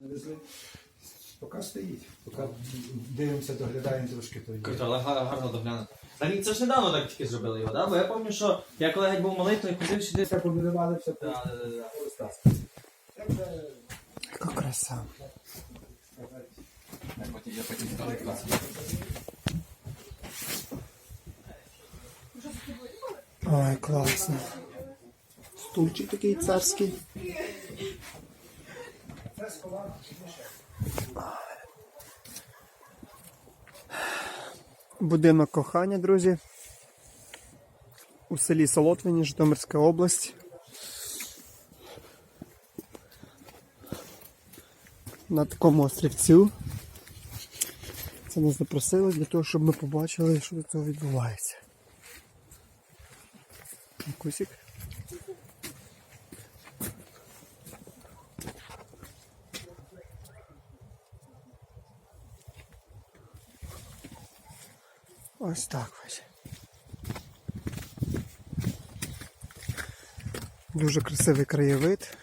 Навезли. Поки стоїть. Поки дивимося, доглядаємо трошки, то. Круто, але га- гарно доглянути. Та ні, це ж недавно так тільки зробили його, да? Бо я пам'ятаю, що я коли геть був малий, то я ходив сюди. Все побудували, все Да, Яка краса. Ой, класно. Стульчик такий царський. Будинок кохання, друзі. У селі Солотвині, Житомирська область. На такому острівцю. Це нас запросили для того, щоб ми побачили, що до цього відбувається. Кусик. Ось так ось. Дуже красивий краєвид.